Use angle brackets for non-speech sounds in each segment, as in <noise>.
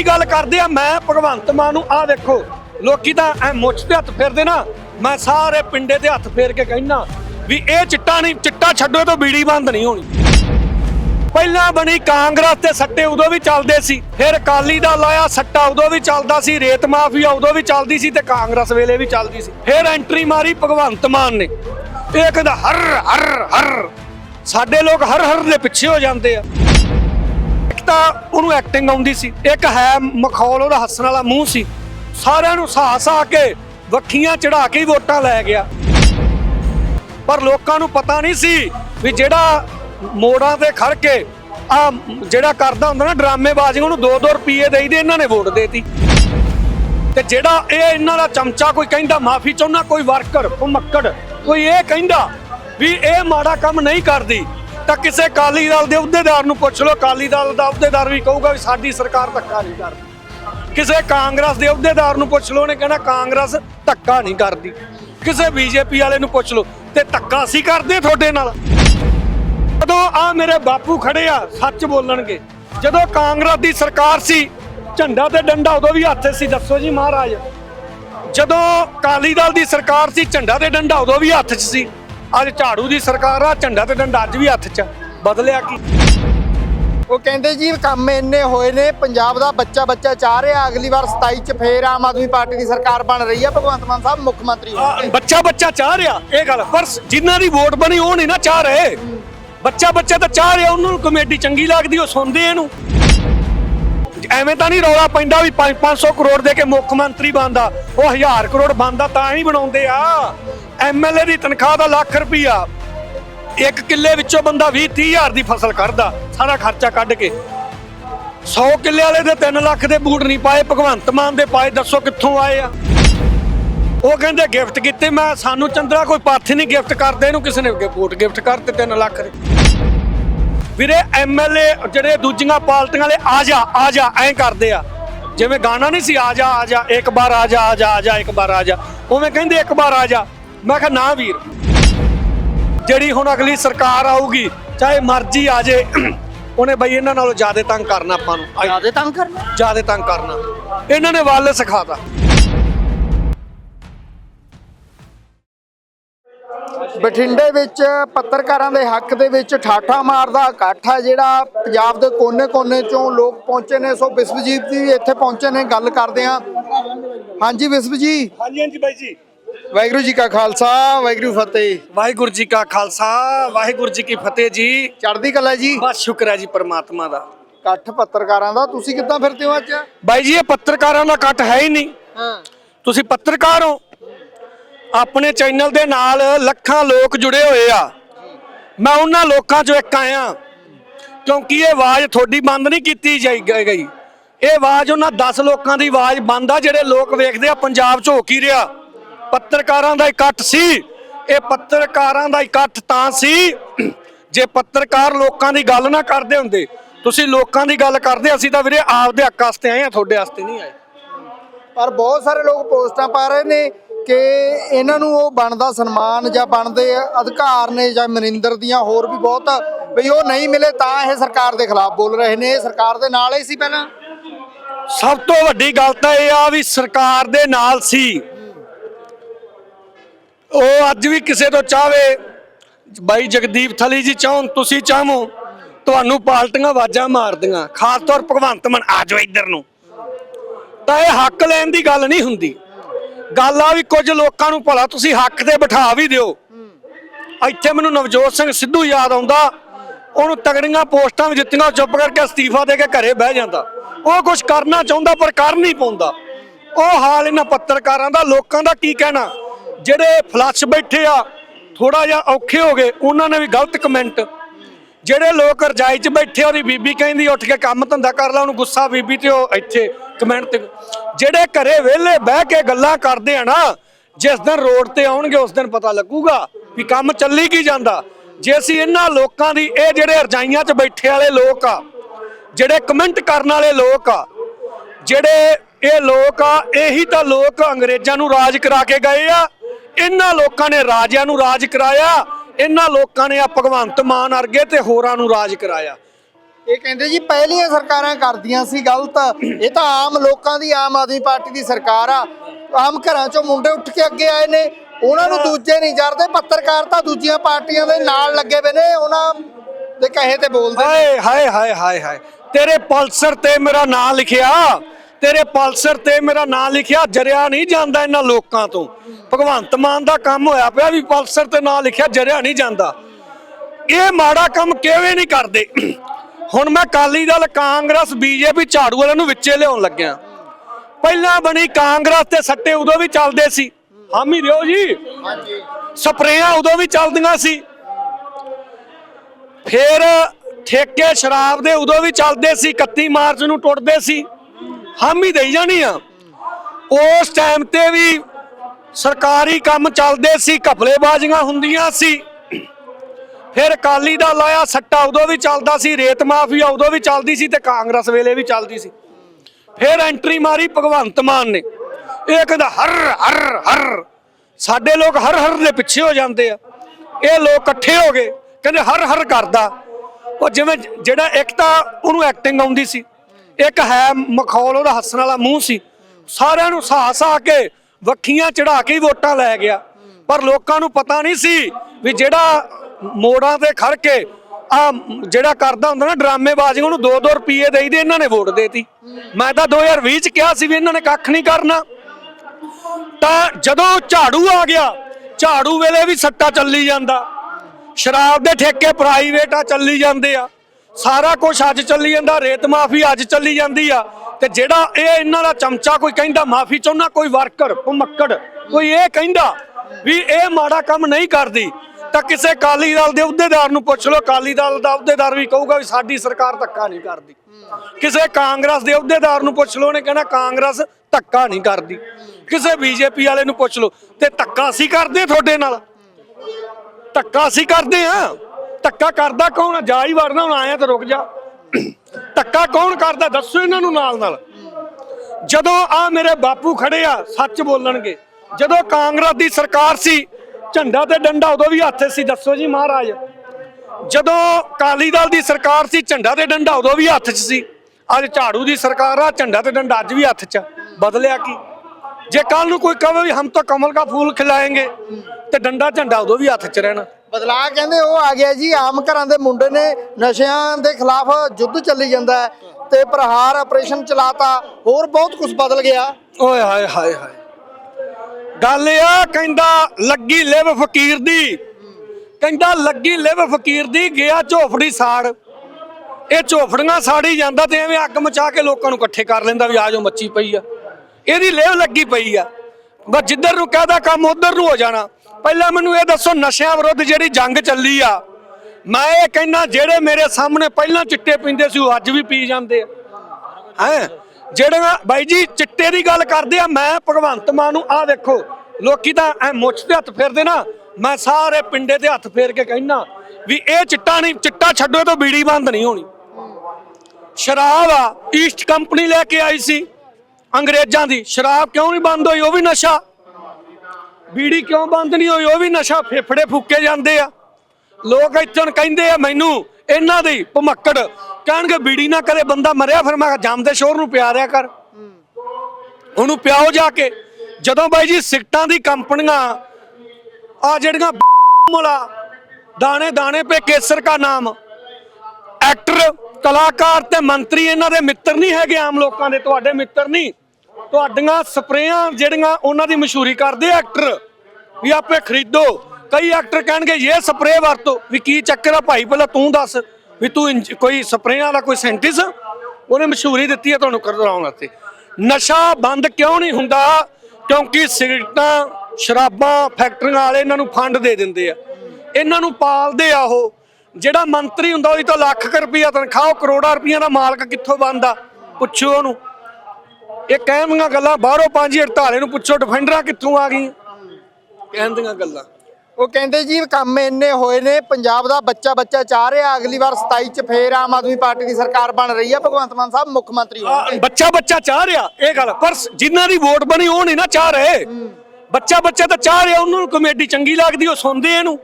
ਦੀ ਗੱਲ ਕਰਦੇ ਆ, ਮੈਂ ਭਗਵੰਤ ਮਾਨ ਨੂੰ ਆ ਦੇਖੋ ਲੋਕੀ ਤਾਂ ਐ ਮੁੱਛ ਤੇ ਹੱਥ ਫੇਰਦੇ ਨਾ, ਮੈਂ ਸਾਰੇ ਪਿੰਡੇ ਤੇ ਹੱਥ ਫੇਰ ਕੇ ਕਹਿਣਾ ਵੀ ਇਹ ਚਿੱਟਾ ਨਹੀਂ, ਚਿੱਟਾ ਛੱਡੋ ਤਾਂ ਬੀੜੀ ਬੰਦ ਨਹੀਂ ਹੋਣੀ। ਪਹਿਲਾਂ ਬਣੀ ਕਾਂਗਰਸ ਤੇ ਸੱਟੇ ਉਦੋਂ ਵੀ ਚੱਲਦੇ ਸੀ, ਫਿਰ ਅਕਾਲੀ ਦਲ ਆਇਆ, ਸੱਟਾ ਉਦੋਂ ਵੀ ਚੱਲਦਾ ਸੀ, ਰੇਤ ਮਾਫੀਆ ਉਦੋਂ ਵੀ ਚੱਲਦੀ ਸੀ ਤੇ ਕਾਂਗਰਸ ਵੇਲੇ ਵੀ ਚੱਲਦੀ ਸੀ। ਫਿਰ ਐਂਟਰੀ ਮਾਰੀ ਭਗਵੰਤ ਮਾਨ ਨੇ। ਇਹ ਕਹਿੰਦਾ, ਹਰ ਹਰ ਹਰ। ਸਾਡੇ ਲੋਕ ਹਰ ਹਰ ਦੇ ਪਿੱਛੇ ਹੋ ਜਾਂਦੇ ਆ। ਤਾਂ ਉਹਨੂੰ ਐਕਟਿੰਗ ਆਉਂਦੀ ਸੀ। ਇੱਕ ਹੈ ਮਖੌਲ, ਉਹਦਾ ਹੱਸਣ ਵਾਲਾ ਮੂੰਹ ਸੀ। ਸਾਰਿਆਂ ਨੂੰ ਹਸਾ ਕੇ ਵੱਖੀਆਂ ਚੜਾ ਕੇ ਹੀ ਵੋਟਾਂ ਲੈ ਗਿਆ। ਪਰ ਲੋਕਾਂ ਨੂੰ ਪਤਾ ਨਹੀਂ ਸੀ ਵੀ ਜਿਹੜਾ ਮੋੜਾਂ ਤੇ ਖੜ ਕੇ ਆ ਜਿਹੜਾ ਕਰਦਾ ਹੁੰਦਾ ਨਾ ਡਰਾਮੇਬਾਜ਼ੀ, ਉਹਨੂੰ 2-2 ਰੁਪਏ ਦੇਈਦੇ ਇਹਨਾਂ ਨੇ ਵੋਟ ਦੇਤੀ। ਤੇ ਜਿਹੜਾ ਇਹ ਇਹਨਾਂ ਦਾ ਚਮਚਾ ਕੋਈ ਕਹਿੰਦਾ, ਮਾਫੀ ਚਾਹੁੰਦਾ, ਕੋਈ ਵਰਕਰ, ਕੋਈ ਮੱਕੜ, ਕੋਈ ਇਹ ਕਹਿੰਦਾ ਵੀ ਇਹ ਮਾੜਾ ਕੰਮ ਨਹੀਂ ਕਰਦੀ। ਤਾਂ ਕਿਸੇ ਕਾਲੀ ਦਲ ਦੇ ਅਹੁਦੇਦਾਰ ਨੂੰ ਪੁੱਛ ਲਓ ਕਾਲੀ ਦਲ ਦਾ ਅਹੁਦੇਦਾਰ ਵੀ ਕਹੂਗਾ ਵੀ ਸਾਡੀ ਸਰਕਾਰ ਧੱਕਾ ਨਹੀਂ ਕਰਦੀ। ਕਿਸੇ ਕਾਂਗਰਸ ਦੇ ਅਹੁਦੇਦਾਰ ਨੂੰ ਪੁੱਛ ਲਓ, ਉਹਨੇ ਕਹਿਣਾ ਕਾਂਗਰਸ ਧੱਕਾ ਨਹੀਂ ਕਰਦੀ। ਕਿਸੇ ਬੀਜੇਪੀ ਵਾਲੇ ਨੂੰ ਪੁੱਛ ਲਓ, ਤੇ ਧੱਕਾ ਅਸੀਂ ਕਰਦੇ ਤੁਹਾਡੇ ਨਾਲ। ਜਦੋਂ ਆ ਮੇਰੇ ਬਾਪੂ ਖੜੇ ਆ, ਸੱਚ ਬੋਲਣਗੇ। ਜਦੋਂ ਕਾਂਗਰਸ ਦੀ ਸਰਕਾਰ ਸੀ, ਝੰਡਾ ਤੇ ਡੰਡਾ ਉਦੋਂ ਵੀ ਹੱਥ ਸੀ, ਦੱਸੋ ਜੀ ਮਹਾਰਾਜ। ਜਦੋਂ ਕਾਲੀ ਦਲ ਦੀ ਸਰਕਾਰ ਸੀ, ਝੰਡਾ ਤੇ ਡੰਡਾ ਉਦੋਂ ਵੀ ਹੱਥ 'ਚ ਸੀ। ਅੱਜ ਝਾੜੂ ਦੀ ਸਰਕਾਰ ਆ ਝੰਡਾ ਤੇ ਡੰਡਾ ਅੱਜ ਵੀ ਹੱਥ 'ਚ। ਬਦਲਿਆ ਕੀ? ਉਹ ਕਹਿੰਦੇ ਜੀ ਕੰਮ ਇੰਨੇ ਹੋਏ ਨੇ ਪੰਜਾਬ ਦਾ ਬੱਚਾ ਬੱਚਾ ਚਾਹ ਰਿਹਾ ਅਗਲੀ ਵਾਰ 27 ਚ ਫੇਰ ਆਮ ਆਦਮੀ ਪਾਰਟੀ ਦੀ ਸਰਕਾਰ ਬਣ ਰਹੀ ਆ ਭਗਵੰਤ ਮਾਨ ਸਾਹਿਬ ਮੁੱਖ ਮੰਤਰੀ ਹੋਣਗੇ ਬੱਚਾ ਬੱਚਾ ਚਾਹ ਰਿਹਾ ਇਹ ਗੱਲ ਪਰ ਜਿਨ੍ਹਾਂ ਦੀ ਵੋਟ ਬਣੀ ਉਹ ਨਹੀਂ ਨਾ ਚਾਹ ਰਹੇ। ਬੱਚਾ ਬੱਚਾ ਤਾਂ ਚਾਹ ਰਿਹਾ ਉਹਨੂੰ ਕਮੇਟੀ ਚੰਗੀ ਲੱਗਦੀ ਉਹ ਸੁਣਦੇ ਇਹਨੂੰ। ਐਵੇਂ ਤਾਂ ਨਹੀਂ ਰੌਲਾ ਪੈਂਦਾ ਵੀ 5-500 ਕਰੋੜ ਦੇ ਕੇ ਮੁੱਖ ਮੰਤਰੀ ਬਣਦਾ ਉਹ 1000 ਕਰੋੜ ਬਣਦਾ ਤਾਂ ਹੀ ਬਣਾਉਂਦੇ ਆ। ਐਮਐਲਏ ਦੀ ਤਨਖਾਹ ਦਾ ਲੱਖ ਰੁਪਈਆ। ਇੱਕ ਕਿੱਲੇ ਵਿੱਚੋਂ ਬੰਦਾ 20 30000 ਦੀ ਫਸਲ ਕੱਢਦਾ, ਸਾਰਾ ਖਰਚਾ ਕੱਢ ਕੇ। 100 ਕਿੱਲੇ ਵਾਲੇ ਦੇ 3 ਲੱਖ ਦੇ ਬੂਟ ਨਹੀਂ ਪਾਏ, ਭਗਵੰਤ ਮਾਨ ਦੇ ਪਾਏ, ਦੱਸੋ ਕਿੱਥੋਂ ਆਏ ਆ? ਉਹ ਕਹਿੰਦੇ ਗਿਫਟ ਕੀਤੇ, ਮੈਂ ਸਾਨੂੰ ਚੰਦਰਾ ਕੋਈ ਪਾਥੀ ਨਹੀਂ ਗਿਫਟ ਕਰਦੇ, ਇਹਨੂੰ ਕਿਸੇ ਨੇ ਬੂਟ ਗਿਫਟ ਕਰਤੇ 3 ਲੱਖ ਦੇ। ਵੀਰੇ ਐਮਐਲਏ ਜਿਹੜੇ ਦੂਜੀਆਂ ਪਾਲਟੀਆਂ ਵਾਲੇ, ਆ ਜਾ ਆ ਜਾ, ਐਂ ਕਰਦੇ ਆ। ਜਿਵੇਂ ਗਾਣਾ ਨਹੀਂ ਸੀ, ਆ ਜਾ ਆ ਜਾ, ਇੱਕ ਵਾਰ ਆ ਜਾ ਆ ਜਾ ਆ ਜਾ, ਇੱਕ ਵਾਰ ਆ ਜਾ। ਉਵੇਂ ਕਹਿੰਦੇ, ਇੱਕ ਵਾਰ ਆ ਜਾ। ਮੈਂ ਕਿਹਾ ਨਾ ਵੀਰ ਜਿਹੜੀ ਹੁਣ ਅਗਲੀ ਸਰਕਾਰ ਆਊਗੀ ਚਾਹੇ ਮਰਜ਼ੀ ਆ ਜੇ ਉਹਨੇ ਬਈ ਇਹਨਾਂ ਨਾਲੋਂ ਜ਼ਿਆਦਾ ਤੰਗ ਕਰਨਾ ਆਪਾਂ ਨੂੰ। ਜਿਆਦੇ ਤੰਗ ਕਰਨਾ? ਜ਼ਿਆਦਾ ਤੰਗ ਕਰਨਾ। ਇਹਨਾਂ ਨੇ ਵੱਲ ਸਿਖਾਤਾ। ਬਠਿੰਡੇ ਵਿੱਚ ਪੱਤਰਕਾਰਾਂ ਦੇ ਹੱਕ ਦੇ ਵਿੱਚ ਠਾਠਾ ਮਾਰਦਾ ਇਕੱਠ ਹੈ ਜਿਹੜਾ ਪੰਜਾਬ ਦੇ ਕੋਨੇ-ਕੋਨੇ ਚੋਂ ਲੋਕ ਪਹੁੰਚੇ ਨੇ। ਸੋ ਵਿਸ਼ਵਜੀਤ ਜੀ ਇੱਥੇ ਪਹੁੰਚੇ ਨੇ ਗੱਲ ਕਰਦੇ ਹਾਂ। ਹਾਂਜੀ ਵਿਸ਼ਵ ਜੀ। ਹਾਂਜੀ ਹਾਂਜੀ ਬਾਈ ਜੀ। ਵਾਹਿਗੁਰੂ ਜੀ ਕਾ ਖਾਲਸਾ ਵਾਹਿਗੁਰੂ ਫਤਿਹ। ਵਾਹਿਗੁਰੂ ਜੀ ਕਾ ਖਾਲਸਾ ਵਾਹਿਗੁਰੂ ਜੀ ਕੀ ਫਤਿਹ ਜੀ। ਚੜ੍ਹਦੀ ਕਲਾ ਜੀ। ਬਸ ਸ਼ੁਕਰ ਹੈ ਜੀ ਪ੍ਰਮਾਤਮਾ ਦਾ। ਇਕੱਠ ਪੱਤਰਕਾਰਾਂ ਦਾ ਤੁਸੀਂ ਕਿੱਦਾਂ ਫਿਰਦੇ ਹੋ ਅੱਜ? ਬਾਈ ਜੀ ਇਹ ਪੱਤਰਕਾਰਾਂ ਦਾ ਕੱਟ ਹੈ ਹੀ ਨਹੀਂ। ਹਾਂ। ਤੁਸੀਂ ਪੱਤਰਕਾਰ ਹੋ। ਆਪਣੇ ਚੈਨਲ ਦੇ ਨਾਲ ਲੱਖਾਂ ਲੋਕ ਜੁੜੇ ਹੋਏ ਆ। ਮੈਂ ਉਹਨਾਂ ਲੋਕਾਂ ਚੋਂ ਇੱਕ ਆਇਆ। ਕਿਉਂਕਿ ਇਹ ਆਵਾਜ਼ ਤੁਹਾਡੀ ਬੰਦ ਨਹੀਂ ਕੀਤੀ ਜਾਈ ਗਈ ਇਹ ਆਵਾਜ਼ ਉਹਨਾਂ 10 ਲੋਕਾਂ ਦੀ ਆਵਾਜ਼ ਬੰਦ ਆ ਜਿਹੜੇ ਲੋਕ ਵੇਖਦੇ ਆ ਪੰਜਾਬ 'ਚ ਹੋ ਕੀ ਰਿਹਾ। ਪੱਤਰਕਾਰਾਂ ਦਾ ਇਕੱਠ ਸੀ। ਇਹ ਪੱਤਰਕਾਰਾਂ ਦਾ ਇਕੱਠ ਤਾਂ ਸੀ ਜੇ ਪੱਤਰਕਾਰ ਲੋਕਾਂ ਦੀ ਗੱਲ ਨਾ ਕਰਦੇ ਹੁੰਦੇ। ਤੁਸੀਂ ਲੋਕਾਂ ਦੀ ਗੱਲ ਕਰਦੇ ਅਸੀਂ ਤਾਂ ਵੀਰੇ ਆਪਦੇ ਹੱਕ ਵਾਸਤੇ ਆਏ ਆ ਤੁਹਾਡੇ ਵਾਸਤੇ ਨਹੀਂ ਆਏ। ਪਰ ਬਹੁਤ ਸਾਰੇ ਲੋਕ ਪੋਸਟਾਂ ਪਾ ਰਹੇ ਨੇ ਕਿ ਇਹਨਾਂ ਨੂੰ ਉਹ ਬਣਦਾ ਸਨਮਾਨ ਜਾਂ ਬਣਦੇ ਅਧਿਕਾਰ ਨੇ ਜਾਂ ਮਨਿੰਦਰ ਦੀਆਂ ਹੋਰ ਵੀ ਬਹੁਤ ਵੀ ਉਹ ਨਹੀਂ ਮਿਲੇ ਤਾਂ ਇਹ ਸਰਕਾਰ ਦੇ ਖਿਲਾਫ ਬੋਲ ਰਹੇ ਨੇ। ਇਹ ਸਰਕਾਰ ਦੇ ਨਾਲ ਹੀ ਸੀ ਪਹਿਲਾਂ। ਸਭ ਤੋਂ ਵੱਡੀ ਗੱਲ ਤਾਂ ਇਹ ਆ ਵੀ ਸਰਕਾਰ ਦੇ ਨਾਲ ਸੀ। ਉਹ ਅੱਜ ਵੀ ਕਿਸੇ ਤੋਂ ਚਾਹਵੇ। ਬਾਈ ਜਗਦੀਪ ਥਲੀ ਜੀ ਚਾਹਣ, ਤੁਸੀਂ ਚਾਹੋ ਤੁਹਾਨੂੰ ਪਾਲਟੀਆਂ ਆਵਾਜ਼ਾਂ ਮਾਰਦੀਆਂ। ਖਾਸ ਤੌਰ ਭਗਵੰਤ ਮਾਨ, ਆ ਇੱਧਰ ਨੂੰ। ਤਾਂ ਇਹ ਹੱਕ ਲੈਣ ਦੀ ਗੱਲ ਨਹੀਂ ਹੁੰਦੀ। ਗੱਲ ਆ ਵੀ ਕੁਝ ਲੋਕਾਂ ਨੂੰ ਭਲਾ, ਤੁਸੀਂ ਹੱਕ ਤੇ ਬਿਠਾ ਵੀ ਦਿਓ। ਇੱਥੇ ਮੈਨੂੰ ਨਵਜੋਤ ਸਿੰਘ ਸਿੱਧੂ ਯਾਦ ਆਉਂਦਾ। ਉਹਨੂੰ ਤਗੜੀਆਂ ਪੋਸਟਾਂ ਵੀ ਦਿੱਤੀਆਂ ਚੁੱਪ ਕਰਕੇ ਅਸਤੀਫਾ ਦੇ ਕੇ ਘਰੇ ਬਹਿ ਜਾਂਦਾ। ਉਹ ਕੁਝ ਕਰਨਾ ਚਾਹੁੰਦਾ, ਪਰ ਕਰ ਨਹੀਂ ਪਾਉਂਦਾ। ਉਹ ਹਾਲ ਇਹਨਾਂ ਪੱਤਰਕਾਰਾਂ ਦਾ, ਲੋਕਾਂ ਦਾ ਕੀ ਕਹਿਣਾ? ਜਿਹੜੇ ਫਲੱਸ਼ ਬੈਠੇ ਆ ਥੋੜਾ ਜਿਹਾ ਔਖੇ ਹੋ ਗਏ, ਉਹਨਾਂ ਨੇ ਵੀ ਗਲਤ ਕਮੈਂਟ ਜਿਹੜੇ ਲੋਕ ਰਜਾਈ 'ਚ ਬੈਠੇ ਉਹਦੀ ਬੀਬੀ ਕਹਿੰਦੀ, ਉੱਠ ਕੇ ਕੰਮ ਧੰਦਾ ਕਰ ਲੈ, ਉਹਨੂੰ ਗੁੱਸਾ ਬੀਬੀ ਤੇ ਉਹ ਇੱਥੇ ਕਮੈਂਟ ਤੇ। ਜਿਹੜੇ ਘਰੇ ਵਿਹਲੇ ਬਹਿ ਕੇ ਗੱਲਾਂ ਕਰਦੇ ਆ ਨਾ, ਜਿਸ ਦਿਨ ਰੋਡ ਤੇ ਆਉਣਗੇ, ਉਸ ਦਿਨ ਪਤਾ ਲੱਗੂਗਾ ਵੀ ਕੰਮ ਚੱਲੀ ਕੀ ਜਾਂਦਾ। ਜੇ ਅਸੀਂ ਇਹਨਾਂ ਲੋਕਾਂ ਦੀ, ਇਹ ਜਿਹੜੇ ਰਜਾਈਆਂ 'ਚ ਬੈਠੇ ਵਾਲੇ ਲੋਕ ਆ, ਜਿਹੜੇ ਕਮੈਂਟ ਕਰਨ ਵਾਲੇ ਲੋਕ ਆ, ਜਿਹੜੇ ਇਹ ਲੋਕ ਆ, ਇਹੀ ਤਾਂ ਲੋਕ ਅੰਗਰੇਜ਼ਾਂ ਨੂੰ ਰਾਜ ਕਰਾ ਕੇ ਗਏ ਆ। ਇਹਨਾਂ ਲੋਕਾਂ ਨੇ ਰਾਜਿਆਂ ਨੂੰ ਰਾਜ ਕਰਾਇਆ ਇਹਨਾਂ ਲੋਕਾਂ ਨੇ ਆ ਭਗਵੰਤ ਮਾਨ ਵਰਗੇ ਤੇ ਹੋਰਾਂ ਨੂੰ ਰਾਜ ਕਰਾਇਆ। ਇਹ ਕਹਿੰਦੇ ਜੀ ਪਹਿਲੀਆਂ ਸਰਕਾਰਾਂ ਕਰਦੀਆਂ ਸੀ ਗਲਤ ਇਹ ਤਾਂ ਆਮ ਲੋਕਾਂ ਦੀ ਆਮ ਆਦਮੀ ਪਾਰਟੀ ਦੀ ਸਰਕਾਰ ਆ। ਆਮ ਘਰਾਂ ਚੋਂ ਮੁੰਡੇ ਉੱਠ ਕੇ ਅੱਗੇ ਆਏ ਨੇ ਉਹਨਾਂ ਨੂੰ ਦੂਜੇ ਨਹੀਂ ਜਰਦੇ ਪੱਤਰਕਾਰ ਤਾਂ ਦੂਜੀਆਂ ਪਾਰਟੀਆਂ ਦੇ ਨਾਲ ਲੱਗੇ ਹੋਏ ਨੇ ਉਹਨਾਂ ਦੇ ਕਹੇ ਤੇ ਬੋਲਦੇ ਹਾਏ ਹਾਏ ਹਾਏ ਹਾਏ। ਤੇਰੇ ਪਲਸਰ ਤੇ ਮੇਰਾ ਨਾਂ ਲਿਖਿਆ। ਤੇਰੇ ਪਲਸਰ ਤੇ ਮੇਰਾ ਨਾਂ ਲਿਖਿਆ ਜਰਿਆ ਨਹੀਂ ਜਾਂਦਾ ਇਹਨਾਂ ਲੋਕਾਂ ਤੋਂ। ਭਗਵੰਤ ਮਾਨ ਦਾ ਕੰਮ ਹੋਇਆ ਪਿਆ ਵੀ ਪਲਸਰ ਤੇ ਨਾਂ ਲਿਖਿਆ ਜਰਿਆ ਨਹੀਂ ਜਾਂਦਾ। ਇਹ ਮਾੜਾ ਕੰਮ ਕਿਵੇਂ ਨਹੀਂ ਕਰਦੇ? ਹੁਣ ਮੈਂ ਕਾਲੀ ਦਲ ਕਾਂਗਰਸ ਬੀਜੇਪੀ ਝਾੜੂ ਵਾਲਿਆਂ ਨੂੰ ਵਿੱਚੇ ਲਿਆਉਣ ਲੱਗਿਆ। ਪਹਿਲਾਂ ਬਣੀ ਕਾਂਗਰਸ ਤੇ ਸੱਟੇ ਉਦੋਂ ਵੀ ਚੱਲਦੇ ਸੀ। ਹਾਮੀ ਦਿਓ ਜੀ। ਸਪਰੇਆਂ ਉਦੋਂ ਵੀ ਚੱਲਦੀਆਂ ਸੀ। ਫਿਰ ਠੇਕੇ ਸ਼ਰਾਬ ਦੇ ਉਦੋਂ ਵੀ ਚੱਲਦੇ ਸੀ 31 ਮਾਰਚ ਨੂੰ ਟੁੱਟਦੇ ਸੀ। ਹਾਮੀ ਦੇਈ ਜਾਣੀ ਆ। ਉਸ ਟਾਈਮ ਤੇ ਵੀ ਸਰਕਾਰੀ ਕੰਮ ਚੱਲਦੇ ਸੀ, ਘਪਲੇਬਾਜ਼ੀਆਂ ਹੁੰਦੀਆਂ ਸੀ। ਫਿਰ ਅਕਾਲੀ ਦਾ ਲਾਇਆ ਸੱਟਾ ਉਦੋਂ ਵੀ ਚੱਲਦਾ ਸੀ, ਰੇਤ ਮਾਫੀਆ ਉਦੋਂ ਵੀ ਚੱਲਦੀ ਸੀ ਤੇ ਕਾਂਗਰਸ ਵੇਲੇ ਵੀ ਚੱਲਦੀ ਸੀ। ਫਿਰ ਐਂਟਰੀ ਮਾਰੀ ਭਗਵੰਤ ਮਾਨ ਨੇ। ਇਹ ਕਹਿੰਦਾ ਹਰ ਹਰ ਹਰ। ਸਾਡੇ ਲੋਕ ਹਰ ਹਰ ਦੇ ਪਿੱਛੇ ਹੋ ਜਾਂਦੇ ਆ। ਇਹ ਲੋਕ ਇਕੱਠੇ ਹੋ ਗਏ। ਕਹਿੰਦੇ ਹਰ ਹਰ ਕਰਦਾ। ਉਹ ਜਿਵੇਂ ਜਿਹੜਾ ਇੱਕ ਤਾਂ ਉਹਨੂੰ ਐਕਟਿੰਗ ਆਉਂਦੀ ਸੀ। ਇੱਕ ਹੈ ਮਖੌਲ, ਉਹਦਾ ਹੱਸਣ ਵਾਲਾ ਮੂੰਹ ਸੀ। ਸਾਰਿਆਂ ਨੂੰ ਸਾਹ ਆ ਕੇ ਵੱਖੀਆਂ ਚੜਾ ਕੇ ਵੋਟਾਂ ਲੈ ਗਿਆ। ਪਰ ਲੋਕਾਂ ਨੂੰ ਪਤਾ ਨਹੀਂ ਸੀ ਵੀ ਜਿਹੜਾ ਮੋੜਾਂ ਤੇ ਖੜ ਕੇ ਆ ਜਿਹੜਾ ਕਰਦਾ ਹੁੰਦਾ ਨਾ ਡਰਾਮੇਬਾਜ਼ੀ, ਉਹਨੂੰ 2-2 ਰੁਪਏ ਦੇਈਦੇ ਇਹਨਾਂ ਨੇ ਵੋਟ ਦੇਤੀ। ਮੈਂ ਤਾਂ 2020 ਚ ਕਿਹਾ ਸੀ ਵੀ ਇਹਨਾਂ ਨੇ ਕੱਖ ਨਹੀਂ ਕਰਨਾ। ਤਾਂ ਜਦੋਂ ਝਾੜੂ ਆ ਗਿਆ, ਝਾੜੂ ਵੇਲੇ ਵੀ ਸੱਟਾ ਚੱਲੀ ਜਾਂਦਾ। ਸ਼ਰਾਬ ਦੇ ਠੇਕੇ ਪ੍ਰਾਈਵੇਟ ਆ ਚੱਲੀ ਜਾਂਦੇ ਆ। ਸਾਰਾ ਕੁਝ ਅੱਜ ਚੱਲੀ ਜਾਂਦਾ, ਰੇਤ ਮਾਫੀ ਅੱਜ ਚੱਲੀ ਜਾਂਦੀ ਆ। ਤੇ ਜਿਹੜਾ ਇਹ ਇਹਨਾਂ ਦਾ ਚਮਚਾ ਕੋਈ ਕਹਿੰਦਾ, ਮਾਫੀ ਚਾਹੁੰਦਾ ਕੋਈ ਵਰਕਰ ਭਮੱਕੜ ਕੋਈ ਇਹ ਕਹਿੰਦਾ ਵੀ ਇਹ ਮਾੜਾ ਕੰਮ ਨਹੀਂ ਕਰਦੀ, ਤਾਂ ਕਿਸੇ ਕਾਲੀ ਦਲ ਦੇ ਅਹੁਦੇਦਾਰ ਨੂੰ ਪੁੱਛ ਲਓ। ਕਾਲੀ ਦਲ ਦਾ ਅਹੁਦੇਦਾਰ ਵੀ ਕਹੂਗਾ ਵੀ ਸਾਡੀ ਸਰਕਾਰ ਧੱਕਾ ਨਹੀਂ ਕਰਦੀ। ਕਿਸੇ ਕਾਂਗਰਸ ਦੇ ਅਹੁਦੇਦਾਰ ਨੂੰ ਪੁੱਛ ਲਓ, ਉਹਨੇ ਕਹਿਣਾ, ਕਾਂਗਰਸ ਧੱਕਾ ਨਹੀਂ ਕਰਦੀ। ਕਿਸੇ ਬੀਜੇਪੀ ਵਾਲੇ ਨੂੰ ਪੁੱਛ ਲਓ, ਤੇ ਧੱਕਾ ਅਸੀਂ ਕਰਦੇ ਤੁਹਾਡੇ ਨਾਲ? ਧੱਕਾ ਅਸੀਂ ਕਰਦੇ ਆ ਧੱਕਾ ਕਰਦਾ ਕੌਣ? ਆ? ਜਾ ਹੀ ਵੜਨਾ, ਹੁਣ ਆਇਆ ਤਾਂ ਰੁਕ ਜਾ। ਧੱਕਾ ਕੌਣ ਕਰਦਾ? ਦੱਸੋ ਇਹਨਾਂ ਨੂੰ ਨਾਲ ਨਾਲ। ਜਦੋਂ ਆ ਮੇਰੇ ਬਾਪੂ ਖੜੇ ਆ, ਸੱਚ ਬੋਲਣਗੇ। ਜਦੋਂ ਕਾਂਗਰਸ ਦੀ ਸਰਕਾਰ ਸੀ, ਝੰਡਾ ਤੇ ਡੰਡਾ ਉਦੋਂ ਵੀ ਹੱਥ ਸੀ, ਦੱਸੋ ਜੀ ਮਹਾਰਾਜ। ਜਦੋਂ ਕਾਲੀ ਦਲ ਦੀ ਸਰਕਾਰ ਸੀ, ਝੰਡਾ ਤੇ ਡੰਡਾ ਉਦੋਂ ਵੀ ਹੱਥ 'ਚ ਸੀ। ਅੱਜ ਝਾੜੂ ਦੀ ਸਰਕਾਰ ਆ, ਝੰਡਾ ਤੇ ਡੰਡਾ ਅੱਜ ਵੀ ਹੱਥ 'ਚ ਬਦਲਿਆ ਕੀ? ਜੇ ਕੱਲ ਨੂੰ ਕੋਈ ਕਹੇ ਵੀ, ਹਮ ਤਾਂ ਕਮਲ ਦਾ ਫੂਲ ਖਿਲਾਏਂਗੇ, ਤੇ ਡੰਡਾ ਝੰਡਾ ਉਦੋਂ ਵੀ ਹੱਥ 'ਚ ਰਹਿਣਾ। ਬਦਲਾਅ ਕਹਿੰਦੇ ਉਹ ਆ ਗਿਆ ਜੀ, ਆਮ ਘਰਾਂ ਦੇ ਮੁੰਡੇ ਨੇ ਨਸ਼ਿਆਂ ਦੇ ਖਿਲਾਫ ਯੁੱਧ ਚੱਲੀ ਜਾਂਦਾ ਹੈ ਤੇ ਪ੍ਰਹਾਰ ਆਪਰੇਸ਼ਨ ਚਲਾਤਾ, ਹੋਰ ਬਹੁਤ ਕੁਝ ਬਦਲ ਗਿਆ। ਓਏ ਹਾਏ ਹਾਏ ਹਾਏ। ਗੱਲ ਆ, ਕਹਿੰਦਾ ਲੱਗੀ ਲਿਵ ਫਕੀਰ ਦੀ। ਕਹਿੰਦਾ ਲੱਗੀ ਲਿਵ ਫਕੀਰ ਦੀ, ਗਿਆ ਝੋਫੜੀ ਸਾੜ। ਇਹ ਝੋਫੜੀਆਂ ਸਾੜੀ ਜਾਂਦਾ ਤੇ ਐਵੇਂ ਅੱਗ ਮਚਾ ਕੇ ਲੋਕਾਂ ਨੂੰ ਇਕੱਠੇ ਕਰ ਲੈਂਦਾ ਵੀ ਆ ਜਾਓ ਮੱਚੀ ਪਈ ਆ। ਇਹਦੀ ਲਿਵ ਲੱਗੀ ਪਈ ਆ। ਬਸ ਜਿੱਧਰ ਨੂੰ ਕਹਦਾ ਕੰਮ, ਉਧਰ ਨੂੰ ਹੋ ਜਾਣਾ। ਪਹਿਲਾਂ ਮੈਨੂੰ ਇਹ ਦੱਸੋ, ਨਸ਼ਿਆਂ ਵਿਰੁੱਧ ਜਿਹੜੀ ਜੰਗ ਚੱਲੀ ਆ, ਮੈਂ ਇਹ ਕਹਿੰਦਾ ਜਿਹੜੇ ਮੇਰੇ ਸਾਹਮਣੇ ਪਹਿਲਾਂ ਚਿੱਟੇ ਪੀਂਦੇ ਸੀ, ਉਹ ਅੱਜ ਵੀ ਪੀ ਜਾਂਦੇ ਆ। ਹੈ? ਜਿਹੜਾ ਬਾਈ ਜੀ, ਚਿੱਟੇ ਦੀ ਗੱਲ ਕਰਦੇ ਆ, ਮੈਂ ਭਗਵੰਤ ਮਾਨ ਨੂੰ ਆ ਦੇਖੋ ਲੋਕੀ ਤਾਂ ਐ ਮੁੱਛ ਤੇ ਹੱਥ ਫੇਰਦੇ ਨਾ, ਮੈਂ ਸਾਰੇ ਪਿੰਡੇ ਤੇ ਹੱਥ ਫੇਰ ਕੇ ਕਹਿਣਾ ਵੀ ਇਹ ਚਿੱਟਾ ਨਹੀਂ, ਚਿੱਟਾ ਛੱਡੋ ਤਾਂ ਬੀੜੀ ਬੰਦ ਨਹੀਂ ਹੋਣੀ। ਸ਼ਰਾਬ ਆ ਈਸਟ ਕੰਪਨੀ ਲੈ ਕੇ ਆਈ ਸੀ, ਅੰਗਰੇਜ਼ਾਂ ਦੀ, ਸ਼ਰਾਬ ਕਿਉਂ ਨਹੀਂ ਬੰਦ ਹੋਈ? ਉਹ ਵੀ ਨਸ਼ਾ। ਬੀੜੀ ਕਿਉਂ ਬੰਦ ਨਹੀਂ ਹੋਈ? ਉਹ ਵੀ ਨਸ਼ਾ ਫੇਫੜੇ ਫੂਕੇ ਜਾਂਦੇ ਆ। ਲੋਕ ਇੱਥੇ ਕਹਿੰਦੇ ਆ, ਮੈਨੂੰ ਇਹਨਾਂ ਦੀ ਭਮੱਕੜ। ਕਹਿਣਗੇ, ਬੀੜੀ ਨਾ ਕਦੇ ਬੰਦਾ ਮਰਿਆ ਫਿਰ ਮੈਂ ਕਿਹਾ ਜੰਮਦੇ ਸ਼ੋਰ ਨੂੰ ਪਿਆਰਿਆ ਕਰ। ਉਹਨੂੰ ਪਿਆਓ ਜਾ ਕੇ। ਜਦੋਂ ਬਾਈ ਜੀ ਸਿਗਟਾਂ ਦੀ ਕੰਪਨੀਆਂ ਆ ਜਿਹੜੀਆਂ <laughs> ਮੁਲਾ, ਦਾਣੇ ਦਾਣੇ ਪੇ ਕੇਸਰ ਕਾ ਨਾਮ, ਐਕਟਰ, ਕਲਾਕਾਰ ਤੇ ਮੰਤਰੀ ਇਹਨਾਂ ਦੇ ਮਿੱਤਰ ਨਹੀਂ ਹੈਗੇ ਆਮ ਲੋਕਾਂ ਦੇ, ਤੁਹਾਡੇ ਮਿੱਤਰ ਨਹੀਂ। ਤੁਹਾਡੀਆਂ ਸਪਰੇਆਂ ਜਿਹੜੀਆਂ ਉਹਨਾਂ ਦੀ ਮਸ਼ਹੂਰੀ ਕਰਦੇ ਐਕਟਰ, ਵੀ ਆਪੇ ਖਰੀਦੋ। ਕਈ ਐਕਟਰ ਕਹਿਣਗੇ, ਇਹ ਸਪਰੇ ਵਰਤੋ। ਵੀ ਕੀ ਚੱਕਰ ਆ ਭਾਈ, ਪਹਿਲਾਂ ਤੂੰ ਦੱਸ ਵੀ ਤੂੰ ਇੰਜ- ਕੋਈ ਸਪਰੇਆਂ ਦਾ ਕੋਈ ਸਾਇੰਟਿਸਟ? ਉਹਨੇ ਮਸ਼ਹੂਰੀ ਦਿੱਤੀ ਹੈ ਤੁਹਾਨੂੰ ਕਰਵਾਉਣ ਵਾਸਤੇ। ਨਸ਼ਾ ਬੰਦ ਕਿਉਂ ਨਹੀਂ ਹੁੰਦਾ? ਕਿਉਂਕਿ ਸਿਗਰਟਾਂ, ਸ਼ਰਾਬਾਂ ਫੈਕਟਰੀਆਂ ਵਾਲੇ ਇਹਨਾਂ ਨੂੰ ਫੰਡ ਦੇ ਦਿੰਦੇ ਆ। ਇਹਨਾਂ ਨੂੰ ਪਾਲਦੇ ਆ ਉਹ। ਜਿਹੜਾ ਮੰਤਰੀ ਹੁੰਦਾ, ਉਹਦੀ ਤਾਂ ਲੱਖ ਕੁ ਰੁਪਈਆ ਤਨਖਾਹ, ਉਹ ਕਰੋੜਾਂ ਰੁਪਈਆ ਦਾ ਮਾਲਕ ਕਿੱਥੋਂ ਬਣਦਾ? ਪੁੱਛੋ ਉਹਨੂੰ। ਇਹ ਕਹਿਣ ਦੀਆਂ ਗੱਲਾਂ ਬਾਹਰੋਂ ਪੰਜ ਹੜਤਾਲੇ ਨੂੰ ਪੁੱਛੋ ਡਿਫੈਂਡਰਾਂ ਕਿੱਥੋਂ ਆ ਗਈਆਂ ਕਹਿਣ ਦੀਆਂ ਗੱਲਾਂ। ਉਹ ਕਹਿੰਦੇ ਜੀ ਕੰਮ ਇੰਨੇ ਹੋਏ ਨੇ ਪੰਜਾਬ ਦਾ ਬੱਚਾ ਬੱਚਾ ਚਾਹ ਰਿਹਾ ਅਗਲੀ ਵਾਰ 27 ਚ ਫੇਰ ਆਮ ਆਦਮੀ ਪਾਰਟੀ ਦੀ ਸਰਕਾਰ ਬਣ ਰਹੀ ਹੈ ਭਗਵੰਤ ਮਾਨ ਸਾਹਿਬ ਮੁੱਖ ਮੰਤਰੀ ਆ, ਹੋਣਗੇ ਬੱਚਾ ਬੱਚਾ ਚਾਹ ਰਿਹਾ ਇਹ ਗੱਲ। ਪਰ ਜਿਨ੍ਹਾਂ ਦੀ ਵੋਟ ਬਣੀ ਉਹ ਨਹੀਂ ਨਾ ਚਾਹ ਰਹੇ। ਬੱਚਾ ਬੱਚਾ ਤਾਂ ਚਾਹ ਰਿਹਾ ਉਹਨਾਂ ਨੂੰ ਕਮੇਡੀ ਚੰਗੀ ਲੱਗਦੀ ਉਹ ਸੁਣਦੇ ਇਹਨੂੰ।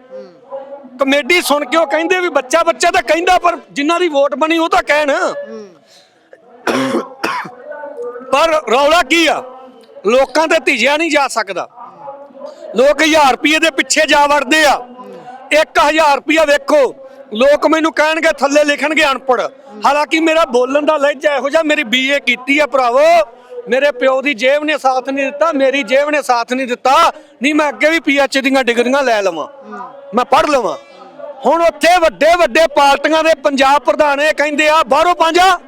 ਕਮੇਡੀ ਸੁਣ ਕੇ ਉਹ ਕਹਿੰਦੇ ਵੀ ਬੱਚਾ ਬੱਚਾ ਤਾਂ ਕਹਿੰਦਾ ਪਰ ਜਿਨ੍ਹਾਂ ਦੀ ਵੋਟ ਬਣੀ ਉਹ ਤਾਂ ਕਹਿਣ। ਪਰ ਰੌਲਾ ਕੀ ਆ? ਲੋਕਾਂ ਤੇ ਧਿਜਿਆ ਨਹੀਂ ਜਾ ਸਕਦਾ। ਲੋਕ 1000 ਰੁਪਏ ਦੇ ਪਿੱਛੇ ਜਾ ਵੜਦੇ ਆ। 1000 ਰੁਪਏ ਵੇਖੋ, ਲੋਕ ਮੈਨੂੰ ਕਹਿਣਗੇ, ਥੱਲੇ ਲਿਖਣਗੇ ਅਨਪੜ ਹਾਲਾਂਕਿ ਮੇਰਾ ਬੋਲਣ ਦਾ ਲਹਿਜਾ ਇਹੋ ਜਿਹਾ, ਮੇਰੀ ਬੀਏ ਕੀਤੀ ਆ ਭਰਾਵੋ। ਮੇਰੇ ਪਿਓ ਦੀ ਜੇਬ ਨੇ ਸਾਥ ਨਹੀਂ ਦਿੱਤਾ, ਮੇਰੀ ਜੇਬ ਨੇ ਸਾਥ ਨਹੀਂ ਦਿੱਤਾ। ਨਹੀਂ, ਮੈਂ ਅੱਗੇ ਵੀ ਪੀਐਚ ਦੀਆਂ ਡਿਗਰੀਆਂ ਲੈ ਲਵਾਂ। ਮੈਂ ਪੜ੍ਹ ਲਵਾਂ। ਹੁਣ ਉੱਥੇ ਵੱਡੇ ਵੱਡੇ ਪਾਰਟੀਆਂ ਦੇ ਪੰਜਾਬ ਪ੍ਰਧਾਨ ਇਹ ਕਹਿੰਦੇ ਆ, ਬਾਹਰੋਂ ਪੰਜਾ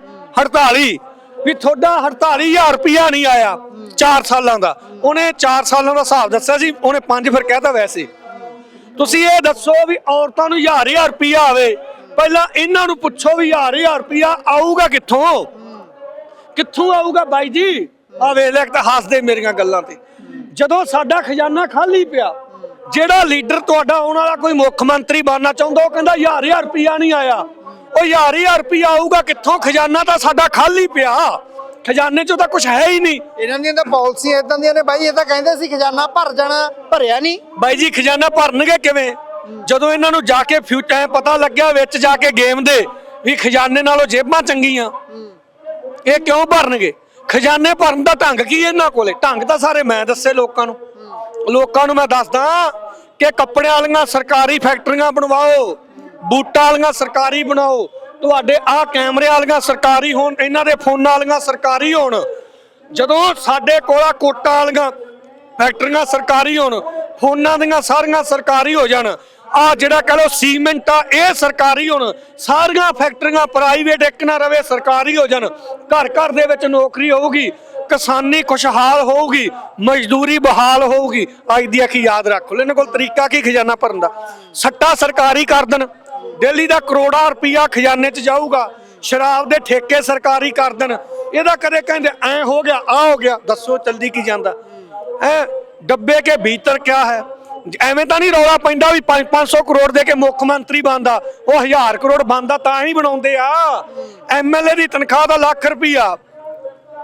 ਹੜਤਾਲੀ। ਵੀ ਤੁਹਾਡਾ 48000 ਰੁਪਿਆ ਨਹੀਂ ਆਇਆ 4 ਸਾਲਾਂ ਦਾ। ਉਹਨੇ 4 ਸਾਲਾਂ ਦਾ ਹਿਸਾਬ ਦੱਸਿਆ ਸੀ, ਉਹਨੇ 5 ਫਿਰ ਕਹਿਤਾ ਵੈਸੇ। ਤੁਸੀਂ ਇਹ ਦੱਸੋ ਵੀ ਔਰਤਾਂ ਨੂੰ 1000 ਰੁਪਿਆ ਆਵੇ। ਪਹਿਲਾਂ ਇਹਨਾਂ ਨੂੰ ਪੁੱਛੋ ਵੀ 1000 ਰੁਪਿਆ ਆਊਗਾ ਕਿੱਥੋਂ? ਕਿੱਥੋਂ ਆਊਗਾ ਬਾਈ ਜੀ? ਆ ਵੇਖ ਲੈ, ਇੱਕ ਤਾਂ ਹੱਸਦੇ ਮੇਰੀਆਂ ਗੱਲਾਂ ਤੇ। ਜਦੋਂ ਸਾਡਾ ਖਜ਼ਾਨਾ ਖਾਲੀ ਪਿਆ, ਜਿਹੜਾ ਲੀਡਰ ਤੁਹਾਡਾ ਆਉਣ ਵਾਲਾ ਕੋਈ ਮੁੱਖ ਮੰਤਰੀ ਬਣਨਾ ਚਾਹੁੰਦਾ, ਉਹ ਕਹਿੰਦਾ ਹਜ਼ਾਰ ਹਜ਼ਾਰ ਰੁਪਿਆ ਨਹੀਂ ਆਇਆ। ਉਹ ਹਜ਼ਾਰ ਹਜ਼ਾਰ ਰੁਪਿਆ ਆਊਗਾ ਕਿੱਥੋਂ? ਖਜ਼ਾਨਾ ਤਾਂ ਸਾਡਾ ਖਾਲੀ ਪਿਆ। ਖਜ਼ਾਨੇ 'ਚੋਂ ਤਾਂ ਕੁਝ ਹੈ ਹੀ ਨਹੀਂ। ਇਹਨਾਂ ਦੀਆਂ ਤਾਂ ਪਾਲਿਸੀਆਂ ਇਦਾਂ ਦੀਆਂ ਨੇ ਬਾਈ ਇਹ ਤਾਂ ਕਹਿੰਦੇ ਸੀ ਖਜ਼ਾਨਾ ਭਰ ਜਾਣਾ ਭਰਿਆ ਨਹੀਂ। ਬਾਈ ਜੀ ਖਜ਼ਾਨਾ ਭਰਨਗੇ ਕਿਵੇਂ? ਜਦੋਂ ਇਹਨਾਂ ਨੂੰ ਜਾ ਕੇ ਫਿਊਚਰ ਪਤਾ ਲੱਗਿਆ ਵਿੱਚ ਜਾ ਕੇ ਗੇਮ ਦੇ ਵੀ ਖਜ਼ਾਨੇ ਨਾਲੋਂ ਜੇਬਾਂ ਚੰਗੀਆਂ। ਇਹ ਕਿਉਂ ਭਰਨਗੇ? ਖਜ਼ਾਨੇ ਭਰਨ ਦਾ ਢੰਗ ਕੀ ਇਹਨਾਂ ਕੋਲੇ? ਢੰਗ ਤਾਂ ਸਾਰੇ ਮੈਂ ਦੱਸੇ ਲੋਕਾਂ ਨੂੰ। ਲੋਕਾਂ ਨੂੰ ਮੈਂ ਦੱਸਦਾ ਕਿ ਕੱਪੜਿਆਂ ਵਾਲੀਆਂ ਸਰਕਾਰੀ ਫੈਕਟਰੀਆਂ ਬਣਵਾਓ। ਬੂਟਾਂ ਵਾਲੀਆਂ ਸਰਕਾਰੀ ਬਣਾਓ। ਤੁਹਾਡੇ ਆਹ ਕੈਮਰੇ ਵਾਲੀਆਂ ਸਰਕਾਰੀ ਹੋਣ, ਇਹਨਾਂ ਦੇ ਫੋਨਾਂ ਵਾਲੀਆਂ ਸਰਕਾਰੀ ਹੋਣ। ਜਦੋਂ ਸਾਡੇ ਕੋਲ ਕੋਟਾਂ ਵਾਲੀਆਂ ਫੈਕਟਰੀਆਂ ਸਰਕਾਰੀ ਹੋਣ, ਫੋਨਾਂ ਦੀਆਂ ਸਾਰੀਆਂ ਸਰਕਾਰੀ ਹੋ ਜਾਣ। ਆ ਜਿਹੜਾ ਕਹ ਲੋ ਸੀਮੈਂਟ ਆ, ਇਹ ਸਰਕਾਰੀ ਹੋਣ। ਸਾਰੀਆਂ ਫੈਕਟਰੀਆਂ ਪ੍ਰਾਈਵੇਟ ਇੱਕ ਨਾ ਰਵੇ, ਸਰਕਾਰੀ ਹੋ ਜਾਣ। ਘਰ ਘਰ ਦੇ ਵਿੱਚ ਨੌਕਰੀ ਹੋਊਗੀ, ਕਿਸਾਨੀ ਖੁਸ਼ਹਾਲ ਹੋਊਗੀ, ਮਜ਼ਦੂਰੀ ਬਹਾਲ ਹੋਊਗੀ। ਅੱਜ ਦੀ ਅੱਖੀ ਯਾਦ ਰੱਖ ਲਓ। ਇਹਨਾਂ ਕੋਲ ਤਰੀਕਾ ਕੀ ਖਜ਼ਾਨਾ ਭਰਨ ਦਾ? ਸੱਟਾ ਸਰਕਾਰੀ ਕਰ ਦੇਣ। ਦਿੱਲੀ ਦਾ ਕਰੋੜਾਂ ਰੁਪਈਆ ਖਜ਼ਾਨੇ 'ਚ ਜਾਊਗਾ, ਸ਼ਰਾਬ ਦੇ ਠੇਕੇ ਸਰਕਾਰੀ ਕਰ ਦੇਣ। ਇਹਦਾ ਕਦੇ ਕਹਿੰਦੇ, ਐ ਹੋ ਗਿਆ ਆ ਹੋ ਗਿਆ। ਦੱਸੋ ਜਲਦੀ ਕੀ ਜਾਂਦਾ? ਐ ਡੱਬੇ ਕੇ ਭੀਤਰ ਕਿਆ ਹੈ? ਐਵੇਂ ਤਾਂ ਨਹੀਂ ਰੌਲਾ ਪੈਂਦਾ ਵੀ 5-500 ਕਰੋੜ ਦੇ ਕੇ ਮੁੱਖ ਮੰਤਰੀ ਬਣਦਾ, ਉਹ 1000 ਕਰੋੜ ਬਣਦਾ ਤਾਂ ਹੀ ਬਣਾਉਂਦੇ ਆ। ਐਮਐਲਏ ਦੀ ਤਨਖਾਹ ਦਾ ਲੱਖ ਰੁਪਈਆ।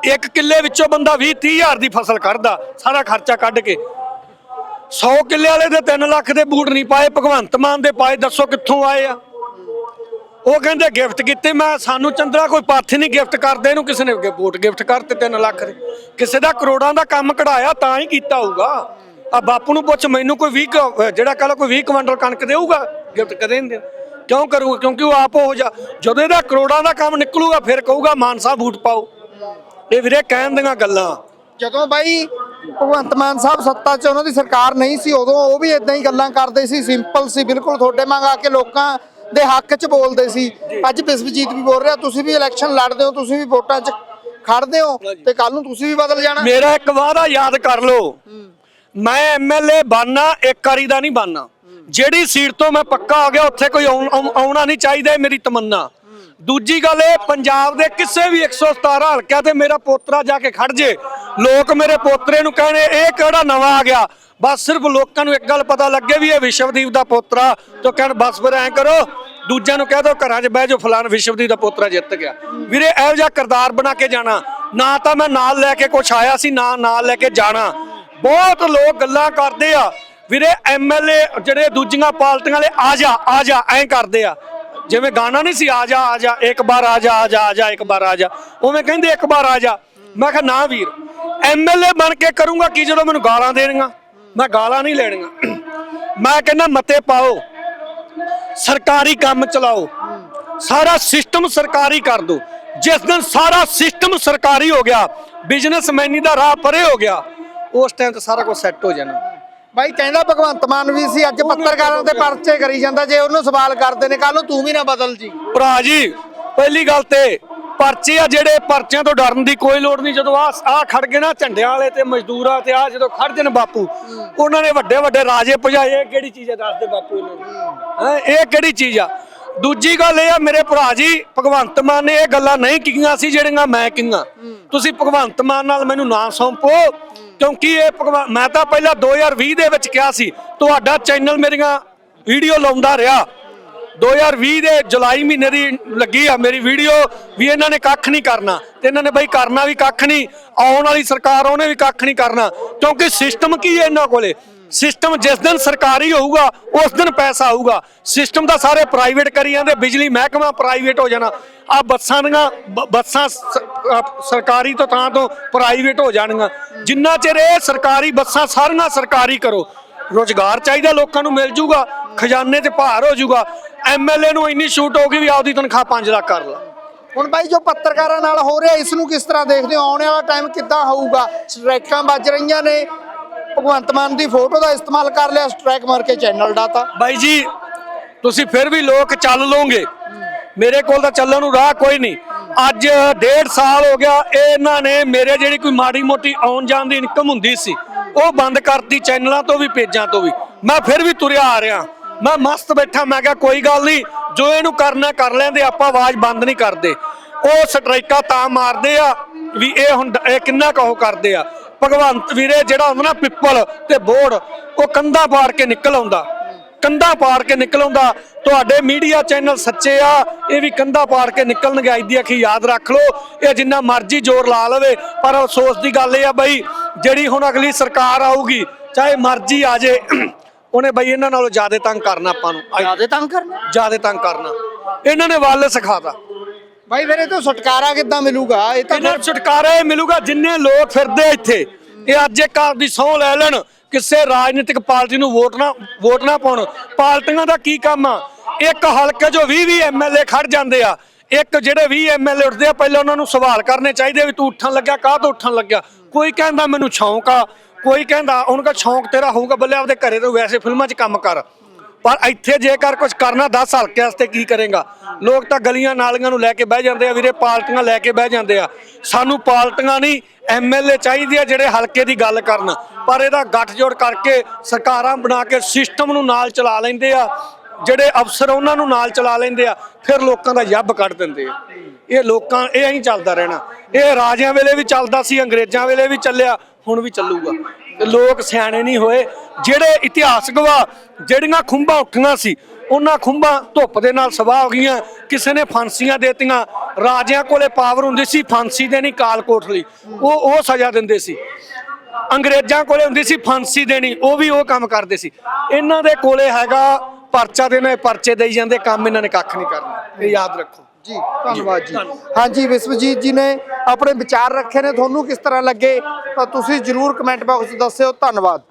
ਇੱਕ ਕਿੱਲੇ ਵਿੱਚੋਂ ਬੰਦਾ 20 30 ਹਜ਼ਾਰ ਦੀ ਫਸਲ ਕੱਢਦਾ, ਸਾਰਾ ਖਰਚਾ ਕੱਢ ਕੇ। 100 ਕਿੱਲੇ ਵਾਲੇ ਦੇ 3 ਲੱਖ ਦੇ ਬੂਟ ਨਹੀਂ ਪਾਏ, ਭਗਵੰਤ ਮਾਨ ਦੇ ਪਾਏ, ਦੱਸੋ ਕਿੱਥੋਂ ਆਏ ਆ? ਉਹ ਕਹਿੰਦੇ ਗਿਫਟ ਕੀਤੇ, ਮੈਂ ਸਾਨੂੰ ਚੰਦਰਾ ਕੋਈ ਪਾਥੀ ਨਹੀਂ ਗਿਫਟ ਕਰਦੇ, ਇਹਨੂੰ ਕਿਸੇ ਨੇ ਬੂਟ ਗਿਫਟ ਕਰਤੇ 3 ਲੱਖ ਦੇ। ਕਿਸੇ ਦਾ ਕਰੋੜਾਂ ਦਾ ਕੰਮ ਕਢਾਇਆ, ਤਾਂ ਹੀ ਕੀਤਾ ਹੋਊਗਾ। ਆ ਬਾਪੂ ਨੂੰ ਪੁੱਛ, ਮੈਨੂੰ ਕੋਈ 20 ਜਿਹੜਾ ਕਹ ਲੋ ਕੋਈ 20 ਕੁਇੰਟਲ ਕਣਕ ਦੇਊਗਾ? ਗਿਫਟ ਕਦੇ ਨਹੀਂ ਦੇ ਕਿਉਂ ਕਰੂਗਾ ਕਿਉਂਕਿ ਉਹ ਆਪ ਹੋ ਜਾ ਜਦੋਂ ਇਹਦਾ ਕਰੋੜਾਂ ਦਾ ਕੰਮ ਨਿਕਲੂਗਾ, ਫਿਰ ਕਹੂਗਾ ਮਾਨਸਾ ਬੂਟ ਪਾਓ। ਇਹ ਵੀਰੇ ਕਹਿਣ ਦੀਆਂ ਗੱਲਾਂ। ਜਦੋਂ ਬਾਈ ਭਗਵੰਤ ਮਾਨ ਸਾਹਿਬ ਸੱਤਾ 'ਚ ਉਹਨਾਂ ਦੀ ਸਰਕਾਰ ਨਹੀਂ ਸੀ ਉਦੋਂ ਉਹ ਵੀ ਇਦਾਂ ਹੀ ਗੱਲਾਂ ਕਰਦੇ ਸੀ ਸਿੰਪਲ ਸੀ ਬਿਲਕੁਲ ਤੁਹਾਡੇ ਮੰਗ ਆ ਕੇ ਲੋਕਾਂ ਦੇ ਹੱਕ 'ਚ ਬੋਲਦੇ ਸੀ। ਅੱਜ ਬਿਸਵਜੀਤ ਵੀ ਬੋਲ ਰਿਹਾ ਤੁਸੀਂ ਵੀ ਇਲੈਕਸ਼ਨ ਲੜਦੇ ਹੋ ਤੁਸੀਂ ਵੀ ਵੋਟਾਂ 'ਚ ਖੜਦੇ ਹੋ ਤੇ ਕੱਲ ਨੂੰ ਤੁਸੀਂ ਵੀ ਬਦਲ ਜਾਣਾ। ਮੇਰਾ ਇੱਕ ਵਾਅਦਾ ਯਾਦ ਕਰ ਲਓ। ਮੈਂ ਐਮਐਲਏ ਬਣਨਾ ਇੱਕ ਵਾਰੀ ਦਾ ਨਹੀਂ ਬਣਨਾ। ਜਿਹੜੀ ਸੀਟ ਤੋਂ ਮੈਂ ਪੱਕਾ ਹੋ ਗਿਆ ਉੱਥੇ ਕੋਈ ਆਉਣ- ਨਹੀਂ ਚਾਹੀਦਾ ਮੇਰੀ ਤਮੰਨਾ। ਦੂਜੀ ਗੱਲ ਇਹ, ਪੰਜਾਬ ਦੇ ਕਿਸੇ ਵੀ 117 ਹਲਕਿਆਂ ਤੇ ਮੇਰਾ ਪੋਤਰਾ ਜਾ ਕੇ ਖੜ ਜੇ। ਲੋਕ ਮੇਰੇ ਪੋਤਰੇ ਨੂੰ ਕਹਿਣੇ, ਇਹ ਕਿਹੜਾ ਨਵਾਂ ਆ ਗਿਆ? ਬਸ ਸਿਰਫ ਲੋਕਾਂ ਨੂੰ ਇੱਕ ਗੱਲ ਪਤਾ ਲੱਗੇ ਵੀ ਇਹ ਵਿਸ਼ਵਦੀਪ ਦਾ ਪੋਤਰਾ, ਤਾਂ ਕਹਿਣ, ਬਸ ਫਿਰ ਐਂ ਕਰੋ, ਦੂਜਿਆਂ ਨੂੰ ਕਹਿ ਦੋ, ਘਰਾਂ 'ਚ ਬਹਿ ਜਾਓ, ਫਲਾਣ ਵਿਸ਼ਵਦੀਪ ਦਾ ਪੋਤਰਾ ਜਿੱਤ ਗਿਆ। ਵੀਰੇ, ਇਹੋ ਜਿਹਾ ਕਿਰਦਾਰ ਬਣਾ ਕੇ ਜਾਣਾ। ਨਾ ਤਾਂ ਮੈਂ ਨਾਲ ਲੈ ਕੇ ਕੁਛ ਆਇਆ ਸੀ, ਨਾ ਨਾਲ ਲੈ ਕੇ ਜਾਣਾ। ਬਹੁਤ ਲੋਕ ਗੱਲਾਂ ਕਰਦੇ ਆ। ਵੀਰੇ ਐਮਐਲਏ ਜਿਹੜੇ ਦੂਜੀਆਂ ਪਾਰਟੀਆਂ ਵਾਲੇ, ਆ ਜਾ ਆ ਜਾ, ਐਂ ਕਰਦੇ ਆ। ਜਿਵੇਂ ਗਾਣਾ ਨਹੀਂ ਸੀ, ਆ ਜਾ ਆ ਜਾ, ਇੱਕ ਵਾਰ ਆ ਜਾ ਆ ਜਾ ਆ ਜਾ, ਇੱਕ ਵਾਰ ਆ ਜਾ। ਉਵੇਂ ਕਹਿੰਦੇ ਇੱਕ ਵਾਰ ਆ ਜਾ। ਮੈਂ ਕਿਹਾ, ਨਾ ਵੀਰ ਐਮਐਲਏ ਬਣ ਕੇ ਕਰੂੰਗਾ ਕੀ ਜਦੋਂ ਮੈਨੂੰ ਗਾਲਾਂ ਦੇਣੀਆਂ? ਮੈਂ ਗਾਲਾਂ ਨਹੀਂ ਲੈਣੀਆਂ। ਮੈਂ ਕਹਿੰਦਾ, ਮਤੇ ਪਾਓ, ਸਰਕਾਰੀ ਕੰਮ ਚਲਾਓ। ਸਾਰਾ ਸਿਸਟਮ ਸਰਕਾਰੀ ਕਰ ਦਿਓ ਜਿਸ ਦਿਨ ਸਾਰਾ ਸਿਸਟਮ ਸਰਕਾਰੀ ਹੋ ਗਿਆ ਬਿਜ਼ਨਸਮੈਨੀ ਦਾ ਰਾਹ ਪਰੇ ਹੋ ਗਿਆ, ਉਸ ਟਾਈਮ ਤੇ ਸਾਰਾ ਕੁਝ ਸੈੱਟ ਹੋ ਜਾਣਾ। ਬਾਈ ਕਹਿੰਦਾ ਭਗਵੰਤ ਮਾਨ ਵੀ ਸੀ ਅੱਜ ਪੱਤਰਕਾਰਾਂ ਦੇ ਪਰਚੇ ਕਰੀ ਜਾਂਦਾ ਜੇ ਉਹਨੂੰ ਸਵਾਲ ਕਰਦੇ ਨੇ ਕੱਲ ਨੂੰ ਤੂੰ ਵੀ ਨਾ ਬਦਲ ਜੀ। ਭਰਾ ਜੀ ਪਹਿਲੀ ਗੱਲ ਤੇ ਪਰਚੇ ਆ ਜਿਹੜੇ ਪਰਚਿਆਂ ਤੋਂ ਡਰਨ ਦੀ ਕੋਈ ਲੋੜ ਨਹੀਂ ਜਦੋਂ ਆ ਆ ਖੜ ਗਏ ਨਾ ਝੰਡਿਆਂ ਵਾਲੇ ਤੇ ਮਜ਼ਦੂਰਾਂ ਤੇ ਆ ਜਦੋਂ ਖੜ ਜਨ ਬਾਪੂ ਉਹਨਾਂ ਨੇ ਵੱਡੇ ਵੱਡੇ ਰਾਜੇ ਭਜਾਏ ਇਹ ਕਿਹੜੀ ਚੀਜ਼ ਹੈ ਦੱਸ ਦੇ ਬਾਪੂ ਇਹਨਾਂ ਨੂੰ। ਹੈਂ ਇਹ ਕਿਹੜੀ ਚੀਜ਼ ਆ? ਦੂਜੀ ਗੱਲ ਇਹ ਆ ਮੇਰੇ ਭਰਾ ਜੀ ਭਗਵੰਤ ਮਾਨ ਨੇ ਇਹ ਗੱਲਾਂ ਨਹੀਂ ਕੀਆਂ ਸੀ ਜਿਹੜੀਆਂ ਮੈਂ ਕੀਆਂ। ਤੁਸੀਂ ਭਗਵੰਤ ਮਾਨ ਨਾਲ ਮੈਨੂੰ ਨਾ ਸੌਂਪੋ। ਕਿਉਂਕਿ ਇਹ ਭਗਵਾਨ ਮੈਂ ਤਾਂ ਪਹਿਲਾਂ 2020 ਦੇ ਵਿੱਚ ਕਿਹਾ ਸੀ, ਤੁਹਾਡਾ ਚੈਨਲ ਮੇਰੀਆਂ ਵੀਡੀਓ ਲਾਉਂਦਾ ਰਿਹਾ। 2020 ਦੇ ਜੁਲਾਈ ਮਹੀਨੇ ਦੀ ਲੱਗੀ ਆ ਮੇਰੀ ਵੀਡੀਓ ਵੀ ਇਹਨਾਂ ਨੇ ਕੱਖ ਨਹੀਂ ਕਰਨਾ। ਤੇ ਇਹਨਾਂ ਨੇ ਬਈ ਕਰਨਾ ਵੀ ਕੱਖ ਨਹੀਂ, ਆਉਣ ਵਾਲੀ ਸਰਕਾਰ ਉਹਨੇ ਵੀ ਕੱਖ ਨਹੀਂ ਕਰਨਾ। ਕਿਉਂਕਿ ਸਿਸਟਮ ਕੀ ਹੈ ਇਹਨਾਂ ਕੋਲੇ? ਸਿਸਟਮ ਜਿਸ ਦਿਨ ਸਰਕਾਰੀ ਹੋਊਗਾ, ਉਸ ਦਿਨ ਪੈਸਾ ਆਊਗਾ। ਸਿਸਟਮ ਤਾਂ ਸਾਰੇ ਪ੍ਰਾਈਵੇਟ ਕਰੀ ਜਾਂਦੇ, ਬਿਜਲੀ ਮਹਿਕਮਾ ਪ੍ਰਾਈਵੇਟ ਹੋ ਜਾਣਾ। ਆ ਬੱਸਾਂ ਦੀਆਂ ਬੱਸਾਂ ਸਰਕਾਰੀ ਤੋਂ ਥਾਂ ਤੋਂ ਪ੍ਰਾਈਵੇਟ ਹੋ ਜਾਣਗੀਆਂ। ਜਿੰਨਾ ਚਿਰ ਇਹ ਸਰਕਾਰੀ ਬੱਸਾਂ ਸਾਰੀਆਂ ਸਰਕਾਰੀ ਕਰੋ, ਰੋਜ਼ਗਾਰ ਚਾਹੀਦਾ ਲੋਕਾਂ ਨੂੰ ਮਿਲ ਜੂਗਾ, ਖਜ਼ਾਨੇ 'ਚ ਭਾਰ ਹੋ ਜੂਗਾ। ਐਮਐਲਏ ਨੂੰ ਇੰਨੀ ਛੂਟ ਹੋਊਗੀ ਵੀ ਆਪਦੀ ਤਨਖਾਹ 5 ਲੱਖ ਕਰ ਲਾ। ਹੁਣ ਬਾਈ ਜੋ ਪੱਤਰਕਾਰਾਂ ਨਾਲ ਹੋ ਰਿਹਾ, ਇਸ ਨੂੰ ਕਿਸ ਤਰ੍ਹਾਂ ਦੇਖਦੇ ਹੋ? ਆਉਣ ਵਾਲਾ ਟਾਈਮ ਕਿੱਦਾਂ ਹੋਊਗਾ? ਸਟ੍ਰਾਈਕਾਂ ਵੱਜ ਰਹੀਆਂ ਨੇ ਭਗਵੰਤ ਮਾਨ ਦੀ ਫੋਟੋ ਦਾ ਇਸਤੇਮਾਲ ਕਰ ਲਿਆ ਸਟ੍ਰਾਈਕ ਮਾਰ ਕੇ ਚੈਨਲ ਡਾਤਾ ਬਾਈ ਜੀ, ਤੁਸੀਂ ਫਿਰ ਵੀ ਲੋਕ ਚੱਲ ਲੋਗੇ। ਮੇਰੇ ਕੋਲ ਤਾਂ ਚੱਲਣ ਨੂੰ ਰਾਹ ਕੋਈ ਨਹੀਂ। ਅੱਜ ਡੇਢ ਸਾਲ ਹੋ ਗਿਆ, ਇਹਨਾਂ ਨੇ ਮੇਰੇ ਜਿਹੜੀ ਕੋਈ ਮਾੜੀ ਮੋਟੀ ਆਉਣ ਜਾਣ ਦੀ ਇਨਕਮ ਹੁੰਦੀ ਸੀ, ਉਹ ਬੰਦ ਕਰਤੀ ਚੈਨਲਾਂ ਤੋਂ ਵੀ, ਪੇਜਾਂ ਤੋਂ ਵੀ। ਮੈਂ ਫਿਰ ਵੀ ਤੁਰਿਆ ਆ ਰਿਹਾ। ਮੈਂ ਮਸਤ ਬੈਠਾ, ਮੈਂ ਕਿਹਾ ਕੋਈ ਗੱਲ ਨਹੀਂ, ਜੋ ਇਹਨੂੰ ਕਰਨਾ ਕਰ ਲੈਂਦੇ, ਆਪਾਂ ਆਵਾਜ਼ ਬੰਦ ਨਹੀਂ ਕਰਦੇ। ਉਹ ਸਟ੍ਰਾਈਕਾਂ ਤਾਂ ਮਾਰਦੇ ਆ, ਵੀ ਇਹ ਹੁਣ ਇਹ ਕਿੰਨਾ ਕਹੋ ਕਰਦੇ ਆ। ਭਗਵੰਤ ਵੀਰੇ ਜਿਹੜਾ ਹੁੰਦਾ ਨਾ ਪਿੱਪਲ ਤੇ ਬੋੜ ਉਹ ਕੰਧਾਂ ਪਾੜ ਕੇ ਨਿਕਲ ਆਉਂਦਾ। ਕੰਧਾਂ ਪਾੜ ਕੇ ਨਿਕਲ ਆਉਂਦਾ। ਤੁਹਾਡੇ ਮੀਡੀਆ ਚੈਨਲ ਸੱਚੇ ਆ ਇਹ ਵੀ ਕੰਧਾਂ ਪਾੜ ਕੇ ਨਿਕਲਣਗੇ। ਅੱਜ ਦੀ ਅੱਖੀ ਯਾਦ ਰੱਖ ਲਓ ਇਹ ਜਿੰਨਾ ਮਰਜ਼ੀ ਜ਼ੋਰ ਲਾ ਲਵੇ ਪਰ ਅਫਸੋਸ ਦੀ ਗੱਲ ਇਹ ਆ ਬਈ ਜਿਹੜੀ ਹੁਣ ਅਗਲੀ ਸਰਕਾਰ ਆਊਗੀ ਚਾਹੇ ਮਰਜ਼ੀ ਆ ਜੇ ਉਹਨੇ ਬਈ ਇਹਨਾਂ ਨਾਲੋਂ ਜ਼ਿਆਦਾ ਤੰਗ ਕਰਨਾ ਆਪਾਂ ਨੂੰ। ਜਿਆਦੇ ਤੰਗ ਕਰਨਾ? ਜ਼ਿਆਦਾ ਤੰਗ ਕਰਨਾ। ਇਹਨਾਂ ਨੇ ਵੱਲ ਸਿਖਾਤਾ। ਬਾਈ ਫਿਰ ਇਹ ਤੋਂ ਛੁਟਕਾਰਾ ਕਿੱਦਾਂ ਮਿਲੂਗਾ? ਇਹ ਤਾਂ ਇਹਨਾਂ ਛੁਟਕਾਰਾ ਇਹ ਮਿਲੂਗਾ ਜਿੰਨੇ ਲੋਕ ਫਿਰਦੇ ਇੱਥੇ। ਇਹ ਅੱਜ ਇੱਕ ਆਪ ਦੀ ਸਹੁੰ ਲੈ ਲੈਣ ਕਿਸੇ ਰਾਜਨੀਤਿਕ ਪਾਰਟੀ ਨੂੰ ਵੋਟ ਨਾ ਵੋਟ ਨਾ ਪਾਉਣ। ਪਾਰਟੀਆਂ ਦਾ ਕੀ ਕੰਮ ਆ? ਇੱਕ ਹਲਕੇ 'ਚੋਂ 20 20 ਐਮਐਲਏ ਖੜ ਜਾਂਦੇ ਆ। ਇੱਕ ਜਿਹੜੇ 20 ਐਮਐਲਏ ਉੱਠਦੇ ਆ ਪਹਿਲਾਂ ਉਹਨਾਂ ਨੂੰ ਸਵਾਲ ਕਰਨੇ ਚਾਹੀਦੇ ਵੀ ਤੂੰ ਉੱਠਣ ਲੱਗਿਆ ਕਾਹ ਤੋਂ ਉੱਠਣ ਲੱਗਿਆ? ਕੋਈ ਕਹਿੰਦਾ ਮੈਨੂੰ ਸ਼ੌਂਕ ਆ ਕੋਈ ਕਹਿੰਦਾ ਉਹਨਾਂ ਦਾ ਸ਼ੌਂਕ ਤੇਰਾ ਹੋਊਗਾ ਬੱਲੇ ਆਪਦੇ ਘਰੇ ਤੋਂ ਵੈਸੇ ਫਿਲਮਾਂ 'ਚ ਕੰਮ ਕਰ। ਪਰ ਇੱਥੇ ਜੇਕਰ ਕੁਝ ਕਰਨਾ 10 ਹਲਕੇ ਵਾਸਤੇ ਕੀ ਕਰੇਗਾ? ਲੋਕ ਤਾਂ ਗਲੀਆਂ ਨਾਲੀਆਂ ਨੂੰ ਲੈ ਕੇ ਬਹਿ ਜਾਂਦੇ ਆ ਵੀਰੇ, ਪਾਲਟੀਆਂ ਲੈ ਕੇ ਬਹਿ ਜਾਂਦੇ ਆ। ਸਾਨੂੰ ਪਾਲਟੀਆਂ ਨਹੀਂ ਐਮਐਲਏ ਚਾਹੀਦੇ ਆ ਜਿਹੜੇ ਹਲਕੇ ਦੀ ਗੱਲ ਕਰਨ। ਪਰ ਇਹਦਾ ਗੱਠਜੋੜ ਕਰਕੇ ਸਰਕਾਰਾਂ ਬਣਾ ਕੇ ਸਿਸਟਮ ਨੂੰ ਨਾਲ ਚਲਾ ਲੈਂਦੇ ਆ। ਜਿਹੜੇ ਅਫਸਰ ਉਹਨਾਂ ਨੂੰ ਨਾਲ ਚਲਾ ਲੈਂਦੇ ਆ, ਫਿਰ ਲੋਕਾਂ ਦਾ ਯੱਬ ਕੱਢ ਦਿੰਦੇ ਆ। ਇਹ ਲੋਕਾਂ, ਇਹ ਐਂ ਚੱਲਦਾ ਰਹਿਣਾ। ਇਹ ਰਾਜਿਆਂ ਵੇਲੇ ਵੀ ਚੱਲਦਾ ਸੀ, ਅੰਗਰੇਜ਼ਾਂ ਵੇਲੇ ਵੀ ਚੱਲਿਆ, ਹੁਣ ਵੀ ਚੱਲੂਗਾ। ਲੋਕ ਸਿਆਣੇ ਨਹੀਂ ਹੋਏ। ਜਿਹੜੇ ਇਤਿਹਾਸ ਗਵਾ ਜਿਹੜੀਆਂ ਖੁੰਬਾਂ ਉੱਠੀਆਂ ਸੀ, ਉਹਨਾਂ ਖੁੰਬਾਂ ਧੁੱਪ ਦੇ ਨਾਲ ਸਵਾਹ ਹੋ ਗਈਆਂ। ਕਿਸੇ ਨੇ ਫਾਂਸੀਆਂ ਦੇਤੀਆਂ। ਰਾਜਿਆਂ ਕੋਲੇ ਪਾਵਰ ਹੁੰਦੀ ਸੀ, ਫਾਂਸੀ ਦੇਣੀ ਕਾਲ ਕੋਠਲੀ ਉਹ ਉਹ ਸਜ਼ਾ ਦਿੰਦੇ ਸੀ। ਅੰਗਰੇਜ਼ਾਂ ਕੋਲੇ ਹੁੰਦੀ ਸੀ, ਫਾਂਸੀ ਦੇਣੀ। ਉਹ ਵੀ ਉਹ ਕੰਮ ਕਰਦੇ ਸੀ। ਇਹਨਾਂ ਦੇ ਕੋਲੇ ਹੈਗਾ, ਪਰਚਾ ਦੇਣਾ ਪਰਚੇ ਦੇਈ ਜਾਂਦੇ, ਕੰਮ ਇਹਨਾਂ ਨੇ ਕੱਖ ਨਹੀਂ ਕਰਨਾ। ਇਹ ਯਾਦ ਰੱਖੋ। ਜੀ ਧੰਨਵਾਦ ਜੀ। ਹਾਂਜੀ ਵਿਸ਼ਵਜੀਤ ਜੀ ਨੇ ਆਪਣੇ ਵਿਚਾਰ ਰੱਖੇ ਨੇ ਤੁਹਾਨੂੰ ਕਿਸ ਤਰ੍ਹਾਂ ਲੱਗੇ ਤਾਂ ਤੁਸੀਂ ਜਰੂਰ ਕਮੈਂਟ ਬਾਕਸ ਦੱਸਿਓ। ਧੰਨਵਾਦ।